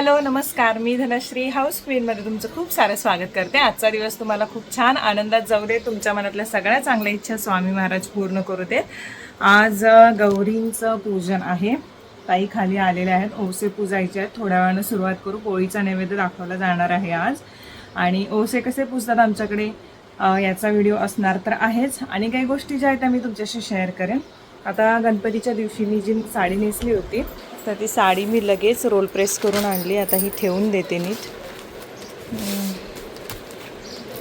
Hello नमस्कार. मी Dhanashree house क्वीनमध्ये तुमचं खूप सारं स्वागत करते. आजचा दिवस तुम्हाला खूप छान आनंदात जाऊ दे. तुमच्या मनातल्या सगळ्या चांगल्या इच्छा स्वामी महाराज पूर्ण करू देत आज गौरींचं पूजन आहे. ताई खाली आलेल्या आहेत. ओसे पूजायचे आहेत. थोड्या वेळानं सुरुवात करू. पोळीचा नैवेद्य दाखवला जाणार आहे आज. आणि ओसे कसे पूजतात आमच्याकडे? याचा व्हिडिओ असणार तर आहेच. आणि काही गोष्टी ज्या आहेत त्या मी तुमच्याशी शेअर करेन. आता गणपतीच्या दिवशी मी जी साडी नेसली होती तर ती साडी मी लगेच रोल प्रेस करून आणली. आता ही ठेवून देते नीट.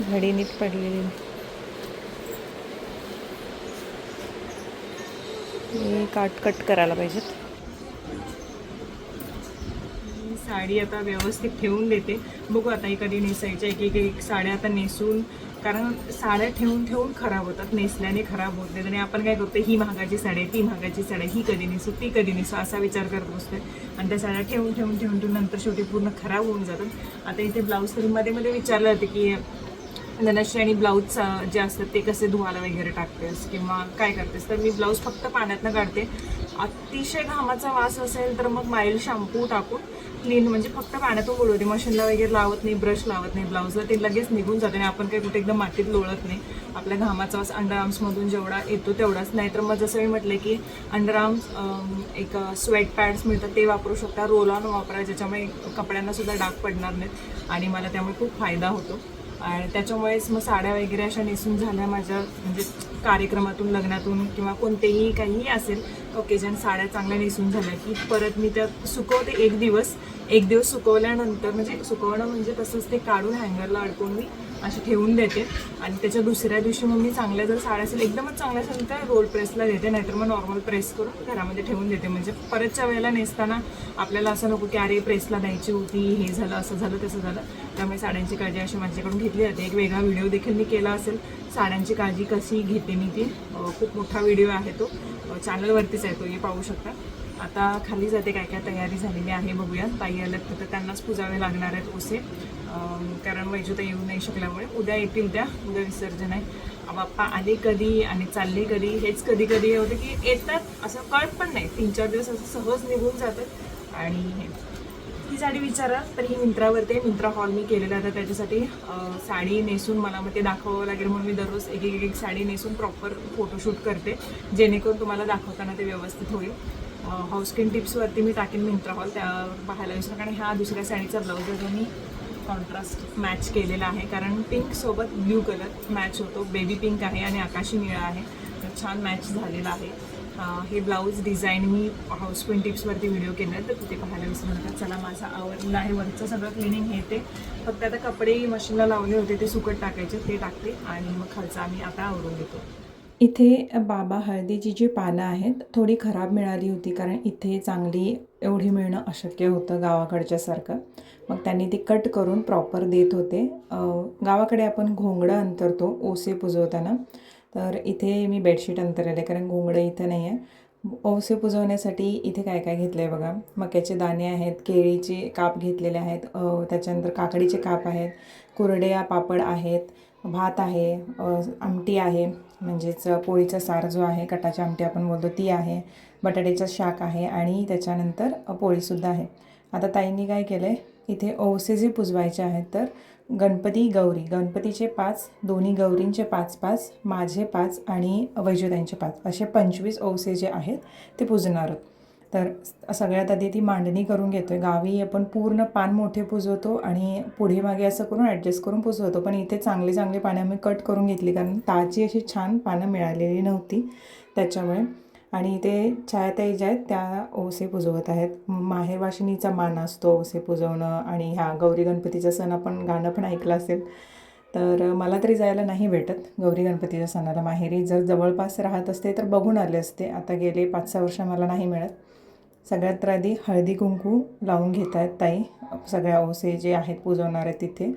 घडी नीट पडलेली. काट कट करायला पाहिजेत. साडी आता व्यवस्थित ठेवून देते. बघू आता कधी नेसायच्या एक एक साड्या आता नेसून कारण साड्या ठेवून ठेवून खराब होतात नेसल्याने खराब होत नाहीत. आणि आपण काय करतो ही महागाची साडी ती महागाची साडी ही कधी नेसू ती कधी नेसू असा विचार करत बसतोय. आणि त्या साड्या ठेवून ठेवून ठेवून ठेवून नंतर शेवटी पूर्ण खराब होऊन जातात. आता इथे ब्लाऊज तरी मध्ये मध्ये विचारलं जातं की धनश्री आणि ब्लाऊज जे असतात ते कसे धुवायला वगैरे टाकतेस किंवा काय करतेस? तर मी ब्लाऊज फक्त पाण्यातनं काढते. अतिशय घामाचा वास असेल तर मग माईल शॅम्पू टाकून क्लीन म्हणजे फक्त पाण्यातून बुडवते मशीनला वगैरे लावत नाही ब्रश लावत नाही ब्लाऊजला ते लगेच निघून जाते आणि आपण काही कुठे एकदम मातीत लोळत नाही. आपल्या घामाचा वास अंडर आर्म्समधून जेवढा येतो तेवढाच. नाही तर मग जसं मी म्हटलं की अंडर आर्म्स एक स्वेट पॅड्स मिळतात ते वापरू शकता. रोल ऑन वापरा ज्याच्यामुळे कपड्यांना सुद्धा डाग पडणार नाहीत. आणि मला त्यामुळे खूप फायदा होतो. आणि त्याच्यामुळेच मग साड्या वगैरे अशा नेसून झाल्या माझ्या म्हणजे कार्यक्रमातून लग्नातून किंवा कोणतेही काहीही असेल ओकेजन साड्या चांगल्या नेसून झाल्या की परत मी त्या सुकवते एक दिवस. एक दिवस सुकवल्यानंतर म्हणजे सुकवणं म्हणजे तसंच ते काढून हँगरला अडकून मी अशी ठेवून देते. आणि त्याच्या दुसऱ्या दिवशी मग मी चांगल्या जर साड्या असेल एकदमच चांगल्या असेल तर रोल प्रेसला देते नाहीतर मग नॉर्मल प्रेस करून घरामध्ये ठेवून देते. म्हणजे परतच्या वेळेला नेसताना आपल्याला असं नको की अरे प्रेसला द्यायची होती हे झालं असं झालं तसं झालं. त्यामुळे साड्यांची काळजी अशी माझ्याकडून घेतली जाते. एक वेगळा व्हिडिओ देखील मी केला असेल. साड्यांची काळजी कशी घेते मी ती खूप मोठा व्हिडिओ आहे तो. चॅनलवरतीच आहे तुम्ही पाहू शकता. आता खाली जाते काय काय तयारी झालेली आहे बघूया ताई आल्यात तर त्यांनाच पुजावे लागणार आहेत ओसे. कारण वैजुता येऊ नाही शकल्यामुळे उद्या येतील त्या उद्या विसर्जन आहे. बाप्पा आले कधी आणि चालले कधी हेच कधी कधी होते की येतात असं कळत पण नाही. तीन चार दिवस असं सहज निघून जातात. आणि ती साडी विचारा तर ही मिंत्रावरती आहे. मिंत्रा हॉल मी केलेला आहे. तर त्याच्यासाठी साडी नेसून मला मग ते दाखवावं लागेल म्हणून मी दररोज एक एक एक साडी नेसून प्रॉपर फोटोशूट करते. जेणेकरून तुम्हाला दाखवताना ते व्यवस्थित होईल. हाऊसकिन टिप्सवरती मी टाकेन मिंत्रा हॉल त्या पाहायला विसरू कारण ह्या दुसऱ्या साडीचा ब्लाऊज जो मी कॉन्ट्रास्ट मॅच केलेला आहे. कारण पिंकसोबत ब्ल्यू कलर मॅच होतो. बेबी पिंक आहे आणि आकाशी निळा आहे. तर छान मॅच झालेला आहे. हे ब्लाऊज डिझाईन मी हाऊस क्वीन टिप्सवरती व्हिडिओ केला आहे तर तिथे पाहायला विसरू नका चला माझा आवडलं आहे वरचं सगळं क्लिनिंग हे ते. फक्त आता कपडे मशीनला लावले होते ते सुकट टाकायचे ते टाकते आणि मग खर्चा आम्ही आता आवरून घेतो. इथे बाबा हळदीची जी पानं आहेत थोडी खराब मिळाली होती कारण इथे चांगली एवढी मिळणं अशक्य होतं गावाकडच्यासारखं मग त्यांनी ती कट करून प्रॉपर देत होते. गावाकडे आपण घोंगडं अंतरतो ओसे पुजवताना. तर इथे मी बेडशीट अंतरले कारण घोंगडं इथं नाही आहे. ओवसे पुजवण्यासाठी इथे काय काय घेतलं आहे बघा. मक्याचे दाणे आहेत केळीचे काप घेतलेले आहेत त्याच्यानंतर काकडीचे काप आहेत कुरड्या पापड आहेत भात आहे आमटी आहे म्हणजेच पोळीचा सार जो आहे कटाची आमटी आपण बोलतो ती आहे बटाट्याचं शाक आहे आणि त्याच्यानंतर पोळीसुद्धा आहे. आता ताईंनी काय केलं आहे इथे ओवसे जे पुजवायचे आहेत तर गणपती गौरी. गणपतीचे पाच दोन्ही गौरींचे पाच पाच माझे पाच आणि वैजुताईंचे पाच. असे पंचवीस ओसे जे आहेत ते पुजणार आहोत. तर सगळ्यात आधी ती मांडणी करून घेतो आहे गावी आपण पूर्ण पान मोठे पुजवतो आणि पुढे मागे असं करून ॲडजस्ट करून पुजवतो. पण इथे चांगली चांगली पानं आम्ही कट करून घेतली कारण ताजी अशी छान पानं मिळालेली नव्हती. त्याच्यामुळे आणि इथे छायाताई ज्या आहेत त्या ओसे पुजवत आहेत. माहेरवाशिनीचा मान असतो ओसे पुजवणं आणि ह्या गौरी गणपतीचा सण आपण गाणं पण ऐकलं असेल तर मला तरी जायला नाही भेटत गौरी गणपतीच्या सणाला. माहेरी जर जवळपास राहत असते तर बघून आले असते. आता गेले पाच सहा वर्ष मला नाही मिळत. सगळ्यात तर आधी हळदी कुंकू लावून घेत आहेत ताई सगळ्या ओसे जे आहेत पुजवणार आहेत तिथे.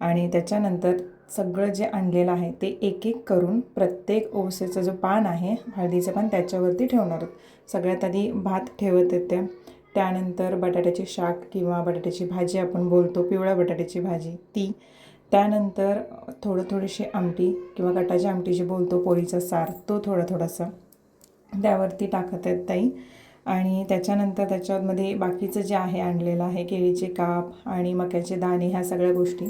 आणि त्याच्यानंतर सगळं जे आणलेलं आहे ते एक एक करून प्रत्येक ओसेचं जो पान आहे हळदीचं पान त्याच्यावरती ठेवणार आहोत. सगळ्यात आधी भात ठेवत येते. त्यानंतर बटाट्याची शाक किंवा बटाट्याची भाजी आपण बोलतो पिवळ्या बटाट्याची भाजी ती. त्यानंतर थोडं थोडीशी आमटी किंवा कटाची आमटी जी बोलतो पोळीचा सार तो थोडा थोडासा. त्यावरती टाकत आहेत ताई. आणि त्याच्यानंतर त्याच्यामध्ये बाकीचं जे आहे आणलेलं आहे केळीचे काप आणि मक्याचे दाणे ह्या सगळ्या गोष्टी.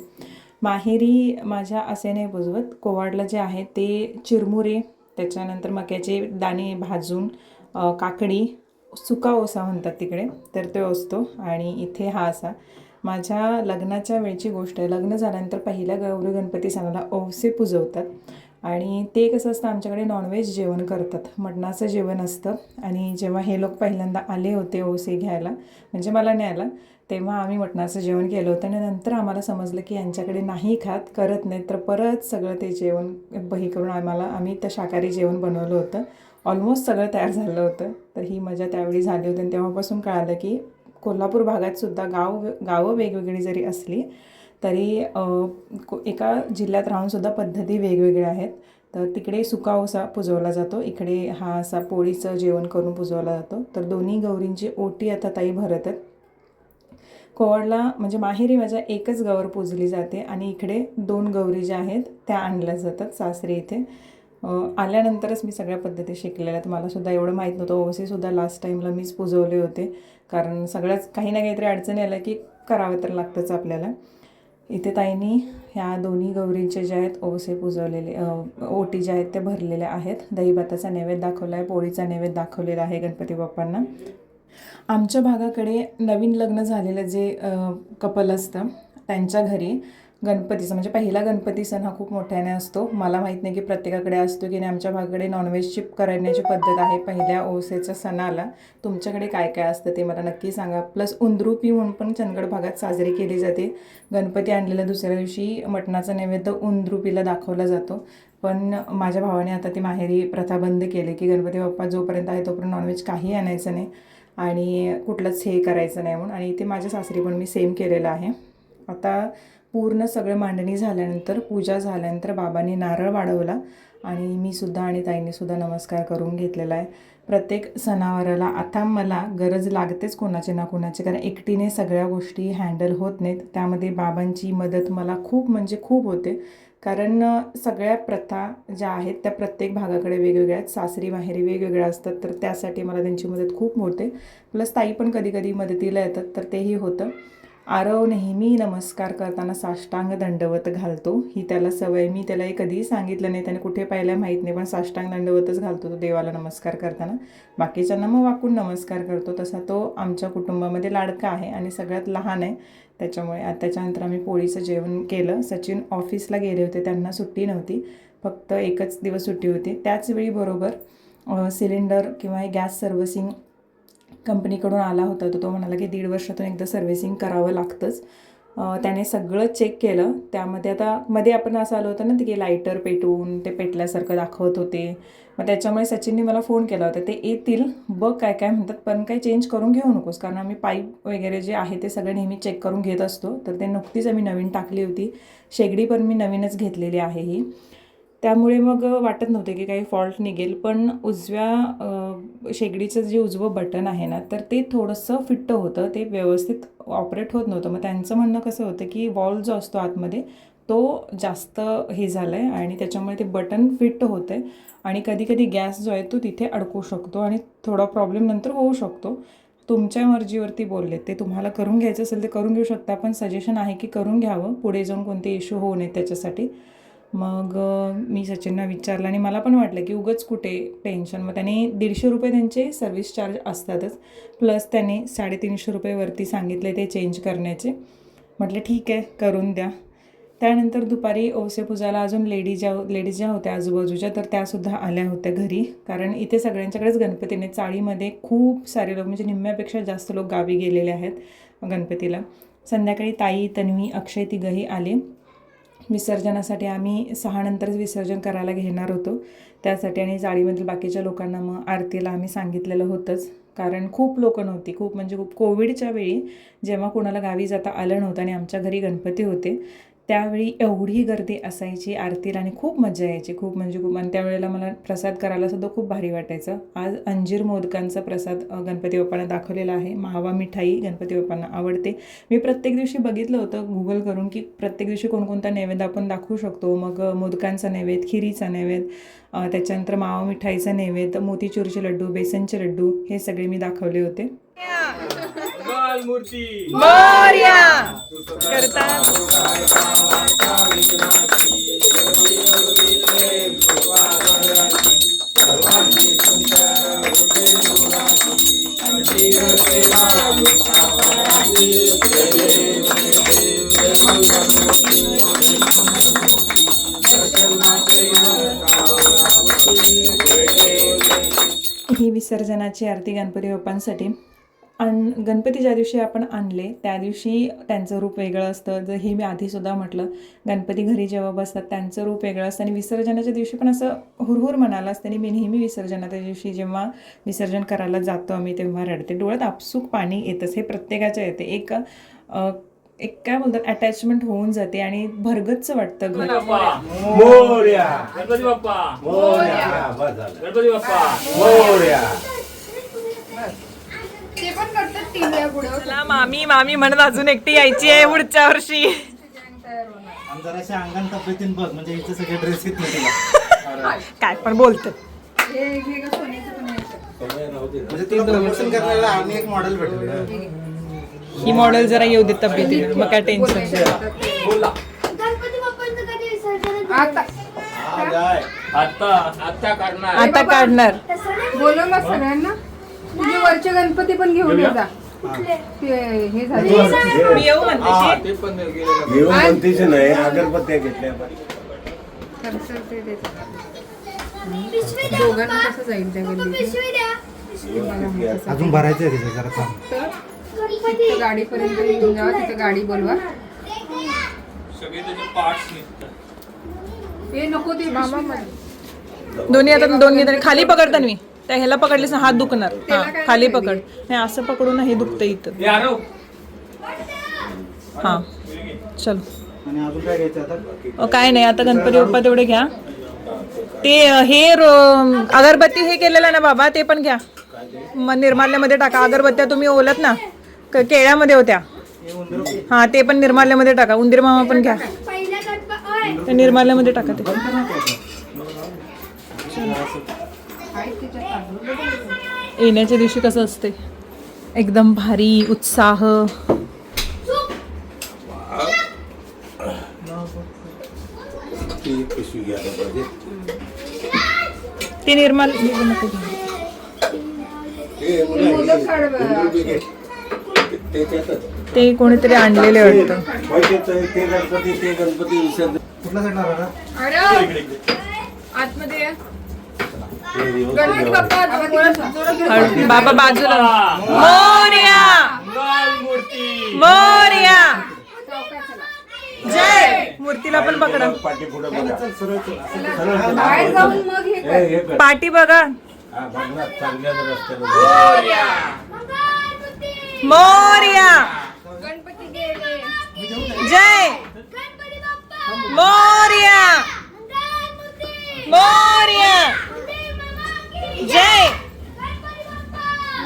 माहेरी माझ्या असे नाही बुजवत कोवाडला जे आहे ते चिरमुरे त्याच्यानंतर मक्याचे दाणे भाजून काकडी सुका ओसा म्हणतात तिकडे तर तो असतो आणि इथे हा असा. माझ्या लग्नाच्या वेळची गोष्ट आहे लग्न झाल्यानंतर पहिल्या गौरी गणपती सणाला ओवसे पुजवतात आणि ते कसं असतं आमच्याकडे नॉनव्हेज जेवण करतात. मटणाचं जेवण असतं आणि जेव्हा हे लोक पहिल्यांदा आले होते ओसे घ्यायला म्हणजे मला नाही तेव्हा आम्ही मटणाचं जेवण केलं होतं आणि नंतर आम्हाला समजलं की यांच्याकडे नाही खात करत नाही तर परत सगळं ते जेवण बही करून आम्हाला आम्ही तर शाकाहारी जेवण बनवलं होतं. ऑलमोस्ट सगळं तयार झालं होतं. तर ही मजा त्यावेळी झाली होती आणि तेव्हापासून कळालं की कोल्हापूर भागात सुद्धा गाव गावं वेगवेगळी जरी असली तरी एका जिल्ह्यात राहूनसुद्धा पद्धती वेगवेगळ्या आहेत. तर तिकडे सुका ओसा पुजवला जातो. इकडे हा असा पोळीचं जेवण करून पुजवला जातो. तर दोन्ही गौरींची ओटी आता ताई भरत आहेत. कोवाडला म्हणजे माहेरी माझ्या एकच गौर पूजली जाते आणि इकडे दोन गौरी ज्या आहेत त्या आणल्या जातात सासरी इथे. आल्यानंतरच मी सगळ्या पद्धती शिकलेल्या आहेत. मलासुद्धा एवढं माहीत नव्हतं. ओवसेसुद्धा लास्ट टाईमला मीच पुजवले होते. कारण सगळ्याच काही ना काहीतरी अडचणी आल्या की करावं तर लागतंच आपल्याला. इथे ताईंनी ह्या दोन्ही गौरींचे जे आहेत ओसे पुजवलेले ओटी ज्या आहेत त्या भरलेल्या आहेत. दहीभाताचा नैवेद्य दाखवला आहे पोळीचा नैवेद्य दाखवलेला आहे गणपती बाप्पांना. आमच्या भागाकडे नवीन लग्न झालेलं जे कपल असतं त्यांच्या घरी गणपतीचं म्हणजे पहिला गणपती सण हा खूप मोठ्याने असतो. मला माहीत नाही की प्रत्येकाकडे असतो की नाही. आमच्या भागाकडे नॉनव्हेजची करण्याची पद्धत आहे. पहिल्या ओसेच्या सणाला तुमच्याकडे काय काय असतं ते मला नक्की सांगा. प्लस उंदरूपी म्हणून पण चंदगड भागात साजरी केली जाते. गणपती आणलेल्या दुसऱ्या दिवशी मटणाचा नैवेद्य उंदरुपीला दाखवला जातो. पण माझ्या भावाने आता ती माहेरी प्रथा बंद केली की गणपती बाप्पा जोपर्यंत आहे तोपर्यंत नॉनव्हेज काही आणायचं नाही. आणि कुठलंच हे करायचं नाही म्हणून. आणि इथे माझ्या सासरी पण मी सेम केलेलं आहे. आता पूर्ण सगळं मांडणी झाल्यानंतर पूजा झाल्यानंतर बाबांनी नारळ वाढवला आणि मी सुद्धा आणि ताईंनी सुद्धा नमस्कार करून घेतलेला आहे. प्रत्येक सणावाराला आता मला गरज लागतेच कोणाचे ना कोणाचे कारण एकटीने सगळ्या गोष्टी हँडल होत नाहीत. त्यामध्ये बाबांची मदत मला खूप म्हणजे खूप होते. कारण सगळ्या प्रथा ज्या आहेत त्या प्रत्येक भागाकडे वेगवेगळ्या आहेत. सासरी माहेरी वेगवेगळ्या असतात तर त्यासाठी मला त्यांची मदत खूप होते प्लस ताई पण कधी कधी मदतीला येतात तर तेही होतं. आरव नेहमी नमस्कार करताना साष्टांग दंडवत घालतो. ही त्याला सवय. मी त्यालाही कधीही सांगितलं नाही. त्याने कुठे पाहिलं माहीत नाही पण साष्टांग दंडवतच घालतो तो देवाला नमस्कार करताना. बाकीच्यांना मग वाकून नमस्कार करतो. तसा तो आमच्या कुटुंबामध्ये लाडका आहे आणि सगळ्यात लहान आहे. त्याच्यामुळे आता त्याच्यानंतर आम्ही पोळीचं जेवण केलं. सचिन ऑफिसला गेले होते. त्यांना सुट्टी नव्हती. फक्त एकच दिवस सुट्टी होती. त्याचवेळी बरोबर सिलेंडर किंवा हे गॅस सर्व्हिसिंग कंपनीकडून आला होता. तर तो म्हणाला की दीड वर्षातून एकदा सर्व्हिसिंग करावं लागतंच. त्याने सगळं चेक केलं. त्यामध्ये आता मध्ये आपण असं आलं होतं ना ते की लायटर पेटवून ते पेटल्यासारखं दाखवत होते. मग त्याच्यामुळे सचिनने मला फोन केला होता. ते येतील बघ काय काय म्हणतात पण काही चेंज करून घेऊ नकोस. कारण आम्ही पाईप वगैरे जे आहे ते सगळे नेहमी चेक करून घेत असतो. तर ते नुकतीच आम्ही नवीन टाकली होती. शेगडी पण मी नवीनच घेतलेली आहे ही. त्यामुळे मग वाटत नव्हते की काही फॉल्ट निघेल. पण उजव्या शेगडीचं जे उजवं बटन आहे ना तर ते थोडंसं फिट्ट होतं. ते व्यवस्थित ऑपरेट होत नव्हतं. मग त्यांचं म्हणणं कसं होतं की वॉल जो असतो आतमध्ये तो जास्त हे झालं आहे आणि त्याच्यामुळे ते बटन फिट होतं आहे आणि कधीकधी गॅस जो आहे तो तिथे अडकू शकतो आणि थोडा प्रॉब्लेम नंतर होऊ शकतो. तुमच्या मर्जीवरती बोलले ते तुम्हाला करून घ्यायचं असेल ते करून घेऊ शकता पण सजेशन आहे की करून घ्यावं. पुढे जाऊन कोणते इश्यू होऊ नये त्याच्यासाठी. मग मी सचिनना विचारलं आणि मला पण वाटलं की उगच कुठे टेन्शन मग त्याने दीडशे रुपये त्यांचे सर्व्हिस चार्ज असतातच. प्लस त्याने साडेतीनशे रुपयेवरती सांगितले ते चेंज करण्याचे. म्हटलं ठीक आहे करून द्या. त्यानंतर दुपारी ओसे पूजाला अजून लेडी ज्या लेडीज ज्या होत्या आजूबाजूच्या तर त्यासुद्धा आल्या होत्या घरी. कारण इथे सगळ्यांच्याकडेच गणपतीने चाळीमध्ये खूप सारे लोक म्हणजे निम्म्यापेक्षा जास्त लोक गावी गेलेले आहेत गणपतीला. संध्याकाळी ताई तन्वी अक्षय तिघही आले. विसर्जनासाठी आम्ही सहानंतरच विसर्जन करायला घेणार होतो. त्यासाठी आणि जाळीमधील बाकीच्या लोकांना मग आरतीला आम्ही सांगितलेलं होतंच. कारण खूप लोकं नव्हती खूप म्हणजे खूप कोविडच्या वेळी जेव्हा कोणाला गावी जाता आलं नव्हतं आणि आमच्या घरी गणपती होते त्यावेळी एवढी गर्दी असायची आरतीला आणि खूप मजा यायची खूप म्हणजे खूप. आणि त्यावेळेला मला प्रसाद करायला सुद्धा खूप भारी वाटायचं. आज अंजीर मोदकांचा प्रसाद गणपती बाप्पांना दाखवलेला आहे. मावा मिठाई गणपती बाप्पांना आवडते. मी प्रत्येक दिवशी बघितलं होतं गुगल करून की प्रत्येक दिवशी कोणकोणता नैवेद्य आपण दाखवू शकतो. मग मोदकांचा नैवेद्य खिरीचा नैवेद्य त्याच्यानंतर मावा मिठाईचा नैवेद्य मोतीचूरचे लड्डू बेसनचे लड्डू हे सगळे मी दाखवले होते. मूर्ती. ही विसर्जनाची आरती गणपती बाप्पांसाठी आण गणपती ज्या दिवशी आपण आणले त्या दिवशी त्यांचं रूप वेगळं असतं. जर हे मी आधीसुद्धा म्हटलं गणपती घरी जेव्हा बसतात त्यांचं रूप वेगळं असतं. आणि विसर्जनाच्या दिवशी पण असं हुरहुर म्हणाला असतं. आणि मी नेहमी विसर्जनाच्या दिवशी जेव्हा विसर्जन करायला जातो आम्ही तेव्हा रडते. डोळ्यात आपसूक पाणी येतच. हे प्रत्येकाच्या येते. एक एक काय बोलतात? अटॅचमेंट होऊन जाते आणि भरगच्च वाटतं घर. मोर्या. गणपती बाप्पा. मोर्या. बस झालं. गणपती बाप्पा मोर्या ते पण करतात टीव्ही पुढं चला मामी मामी म्हणत अजून एकटी यायची आहे पुढच्या वर्षी. आणि जराशा अंगान तब्येतीन बघ म्हणजे इथे सगळे ड्रेस येत नाही तिला. काय पण बोलत. हे हे म्हणजे तुला प्रमोशन करण्याला आणि एक मॉडेल भेटेल ही. मॉडेल जरा येऊ दे तब्येतीने मग काय टेन्शन गणपती बाप्पांचं कधी विसर्जन आता. आता आता काढणार. बोलव ना सगळ्यांना. तुझे वरचे गणपती पण घेऊन ये जा. ते हे झाले. मी येऊ म्हणते ते. पण गेले घेऊन म्हणतीच नाही अगरबत्त्या घेतल्या ते. दोघांना कसं जाईल त्या गल्लीत अजून भरायचं आहे तिथे जरा तर तिथं गाडीपर्यंत घेऊन जावा तिथं गाडी बोलवा. सगळे त्याचे पार्ट्स निघतात. ते नको ते मामा दोन्ही आता दोन्ही तरी खाली पकडता मी. त्या ह्याला पकडलीस ना हात दुखणार. हा खाली पकड. नाही असं पकडून हे दुखतं इथं. हे हा. चलो. आणि अजून काय घ्यायचं आता? अ, काय नाही आता गणपती बाप्पा तेवढे घ्या. ते अ, हे रो- अगरबत्ती हे केलेलं आहे ना बाबा ते पण घ्या. मग निर्माल्यामध्ये टाका. अगरबत्त्या तुम्ही ओलत ना क- केळ्यामध्ये होत्या. हा ते पण निर्माल्यामध्ये टाका. उंदीर मामा पण घ्या. पहिल्या गणपती ते निर्माल्यामध्ये टाका ते. येण्याच्या दिवशी कसं असते? एकदम भारी उत्साह. ती निर्माल. ते कोणीतरी आणलेले वाटतं. आतमध्ये हळू- बाबा बाजूला मोर्या मूर्ती मोर्या. जय मूर्तीला पण पकडा पाठीपुढं बघा. बाहेर जाऊन मग हे कर हे- हे कर. पाठी बघा हा, बघणार चांगल्याच रस्त्याला जा. मोर्या गणपती गेले जय मोर्या मोर्या आरतीला ला-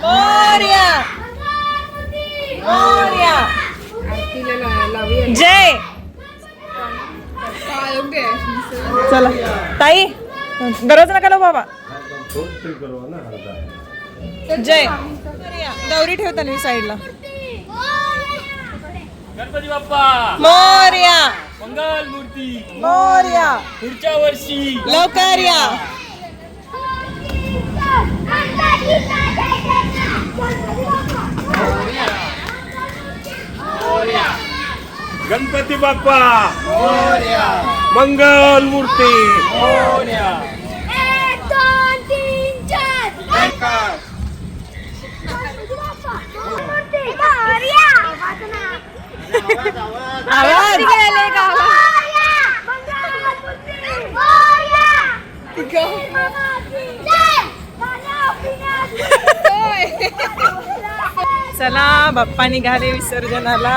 लावूया जय. हा. चला. ताई गरज नका ना बाबा. जय. मोरया. गौरी ठेवता मी साईडला. गणपती बाप्पा. मोर्या. मंगल मूर्ती मोर्या. पुढच्या वर्षी. लवकर या. गणपती बाप्पा मंगल मूर्ती मोर्या एक दोन तीन चार मोर्या आवाज गेले चला बाप्पा निघाले विसर्जनाला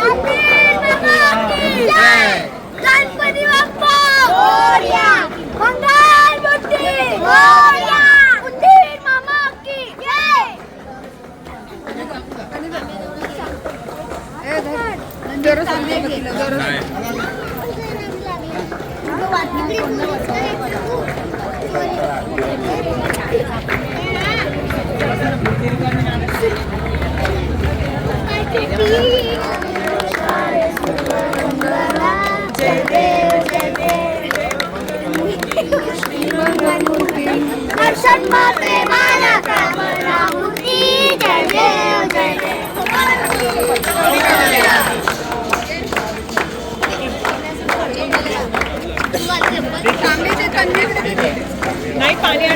गणपती दर्शन मात्रे माला कामना मूर्ती जय देव जय. नाही पाणी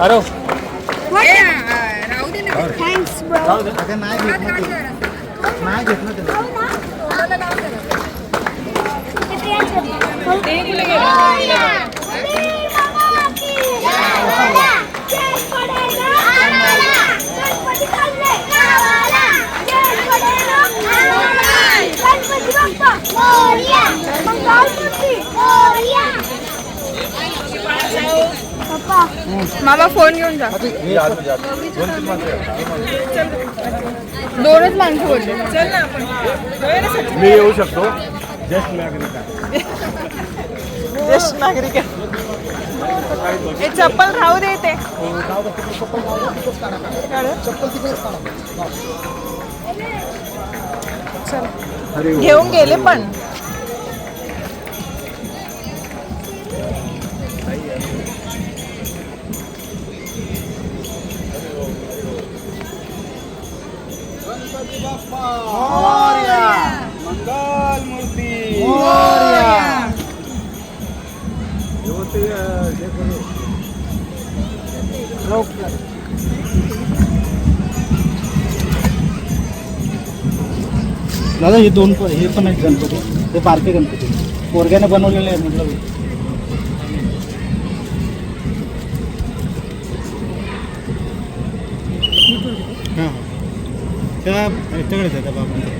अरे राहू दे ना. ते. थँक्स ब्रो अगं नाही घेत ना ते. नाही घेत ना लाव जरा. गणपती बाप्पा मामा फोन घेऊन जा. दोनच माणसं बोलले चल ना आपण. मी येऊ शकतो. ज्येष्ठ नागरिक आहे. ज्येष्ठ नागरिक आहे. हे चप्पल राहू दे ते चल. घेऊन गेले पण. मंगल मूर्ती दादा हे दोन पण हे पण आहेत गणपती. हे बारके गणपती. पोरग्याने बनवलेले आहे म्हटलं. हां. त्या याच्याकडेच आहे त्या बाबांच्या.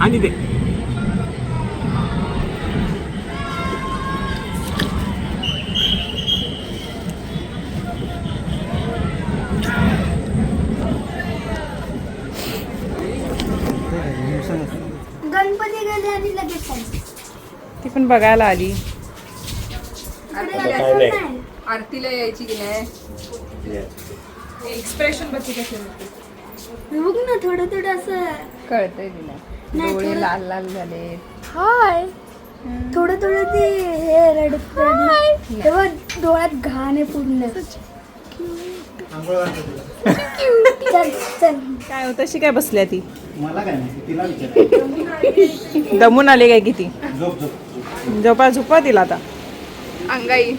आणि ते गणपती गेले आणि लगेच चालले. ती पण बघायला आली. नाही. आरतीला यायची की नाही? एक्सप्रेशन बघ कसे बघ ना थोडं थोडं असं. कळतंय तिला. नाही, डोळे थोडं- लाल लाल झाले. हाय. थोडं थोडं ते हे रडत तेव्हा डोळ्यात घाण आहे पूर्ण. आंघोळ घालतो तुला. चल चल. काय होतं तशी काय बसल्या ती? मला काय नाही तिला विचार. दमून आले काय किती? झोप झोप. झोपा झोपा तिला आता. अंगाई.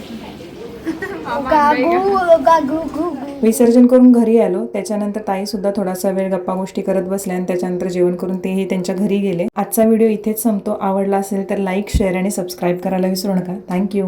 गागू गागू घू विसर्जन करून घरी आलो. त्याच्यानंतर ताईसुद्धा थोडासा वेळ गप्पा गोष्टी करत बसल्या आणि त्याच्यानंतर जेवण करून तेही त्यांच्या घरी गेले. आजचा व्हिडिओ इथेच संपतो. आवडला असेल तर लाईक शेअर आणि सबस्क्राईब करायला विसरू नका. थँक्यू